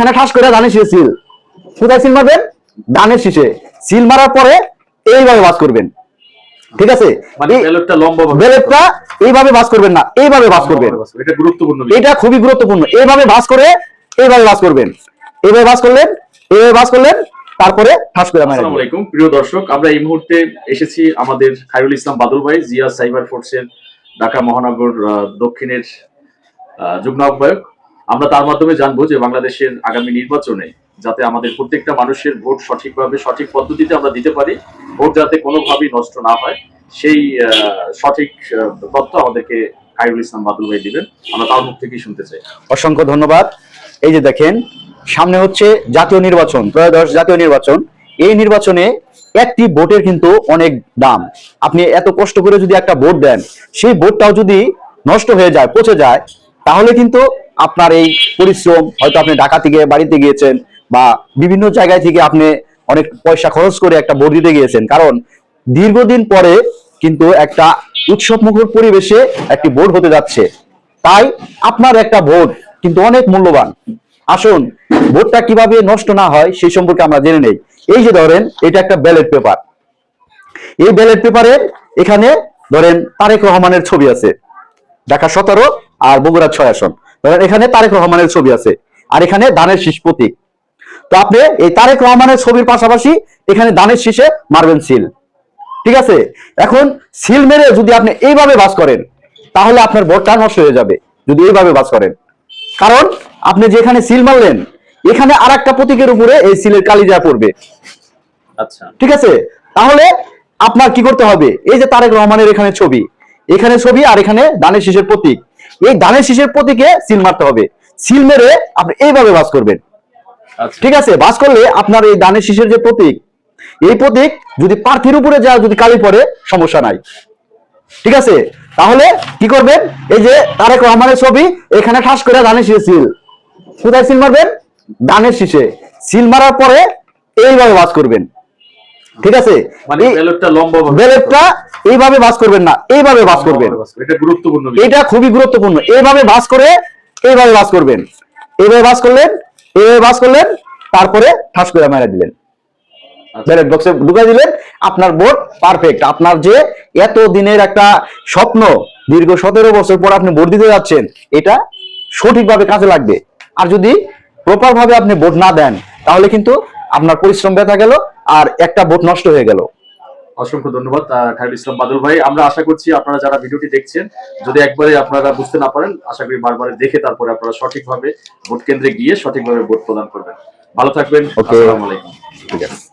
এখানে ঠাস করে ধানের শীষে সিল। কোথায় সিল মারবেন? ধানের শীষে। সিল মারার পরে এইভাবে বাস করবেন। ঠিক আছে? মানে বেলেটটা এইভাবে বাস করবেন না এইভাবে বাস করবেন। এটা গুরুত্বপূর্ণ এটা খুবই গুরুত্বপূর্ণ। এইভাবে বাস করে এইভাবে বাস করবেন। এইভাবে বাস করলেন এইভাবে বাস করলেন তারপরে ঠাস করে আসসালামু আলাইকুম। প্রিয় দর্শক আমরা এই মুহূর্তে এসেছি আমাদের খায়রুল ইসলাম বাদল ভাই জিয়া সাইবার ফোর্সের ঢাকা মহানগর দক্ষিণের আহ, যুগ্ম আহ্বায়ক। আমরা তার মাধ্যমে জানব যে বাংলাদেশের আগামী নির্বাচনে যাতে আমাদের প্রত্যেকটা মানুষের ভোট সঠিকভাবে, সঠিক পদ্ধতিতে আমরা দিতে পারি, ভোট যাতে কোনোভাবেই নষ্ট না হয়, সেই সঠিক তথ্য আমাদেরকে খায়রুল ইসলাম বাদল ভাই দিবেন। আমরা তার মুখ থেকেই শুনতে চাই। অসংখ্য ধন্যবাদ। এই যে দেখেন, সামনে হচ্ছে জাতীয় নির্বাচন, ত্রয়োদশ জাতীয় নির্বাচন। এই নির্বাচনে একটি ভোটের কিন্তু অনেক দাম। আপনি এত কষ্ট করে যদি একটা ভোট দেন, সেই ভোটটাও যদি নষ্ট হয়ে যায়, পচে যায়, তাহলে কিন্তু আপনার এই পরিশ্রম, হয়তো আপনি ঢাকা থেকে বাড়িতে গিয়েছেন বা বিভিন্ন জায়গায় থেকে আপনি অনেক পয়সা খরচ করে একটা ভোট দিতে গিয়েছেন। কারণ দীর্ঘদিন পরে কিন্তু একটা উৎসব মুখর পরিবেশে একটি ভোট হতে যাচ্ছে। তাই আপনার একটা ভোট কিন্তু অনেক মূল্যবান। আসুন, ভোটটা কীভাবে নষ্ট না হয় সেই সম্পর্কে আমরা জেনে নেই। এই যে ধরেন, এটা একটা ব্যালট পেপার। এই ব্যালট পেপারের এখানে ধরেন তারেক রহমানের ছবি আছে। ঢাকা সতেরো আর বগুড়া ছয় আসন। ধরেন এখানে তারেক রহমানের ছবি আছে আর এখানে দানের শীষ প্রতীক। তো আপনি এই তারেক রহমানের ছবির পাশাপাশি এখানে দানের শীষে মারবেন সিল। ঠিক আছে? এখন সিল মেরে যদি আপনি এইভাবে বাস করেন তাহলে আপনার ভোটটা নষ্ট হয়ে যাবে যদি এইভাবে বাস করেন। কারণ আপনি যেখানে সিল মারলেন এখানে আর একটা প্রতীকের উপরে এই সিলের কালি যা পড়বে। আচ্ছা। ঠিক আছে? তাহলে আপনার কি করতে হবে? এই যে তারেক রহমানের এখানে ছবি এখানে ছবি আর এখানে দানের শীষের প্রতীক। এই দানের শীষের প্রতীকে সিল মারতে হবে। সিল মেরে আপনি এইভাবে বাস করবেন। আচ্ছা। ঠিক আছে? বাস করলে আপনার এই দানের শীষের যে প্রতীক এই প্রতীক যদি প্রার্থীর উপরে যা যদি কালি পড়ে সমস্যা নাই। ঠিক আছে? তাহলে কি করবেন? এই যে তারেক রহমানের ছবি এখানে ঠাস করে দানের শীষে সিল। কোথায় সিল মারবেন? দানের শীষে। সিল মারার পরে এইভাবে বাস করবেন। ঠিক আছে? মানে ব্যালটটা লম্বা ব্যালেটটা এইভাবে বাস করবেন না এইভাবে বাস করবেন। এটা গুরুত্বপূর্ণ। এটা খুবই গুরুত্বপূর্ণ। এইভাবে বাস করে এইভাবে বাস করবেন। এইভাবে বাস করলেন এইভাবে বাস করলেন তারপরে ঠাস করে মেরে দিলেন। আচ্ছা। ব্যালট বক্সে ঢুকে দিলেন আপনার ভোট পারফেক্ট আপনার যে এত দিনের একটা স্বপ্ন দীর্ঘ সতেরো বছর পর আপনি ভোট দিতে যাচ্ছেন এটা সঠিকভাবে কাজে লাগবে। আর যদি প্রপার ভাবে আপনি ভোট না দেন তাহলে কিন্তু আপনার পরিশ্রম ব্যথা গেল আর একটা ভোট নষ্ট হয়ে গেল। অসংখ্য ধন্যবাদ খায়রুল ইসলাম বাদল ভাই। আমরা আশা করছি আপনারা যারা ভিডিওটি দেখছেন যদি একবারে আপনারা বুঝতে না পারেন আশা করি বারবার দেখে তারপরে আপনারা সঠিকভাবে ভোট কেন্দ্রে গিয়ে সঠিকভাবে ভোট প্রদান করবেন। ভালো থাকবেন. আসসালামু আলাইকুম। ঠিক আছে।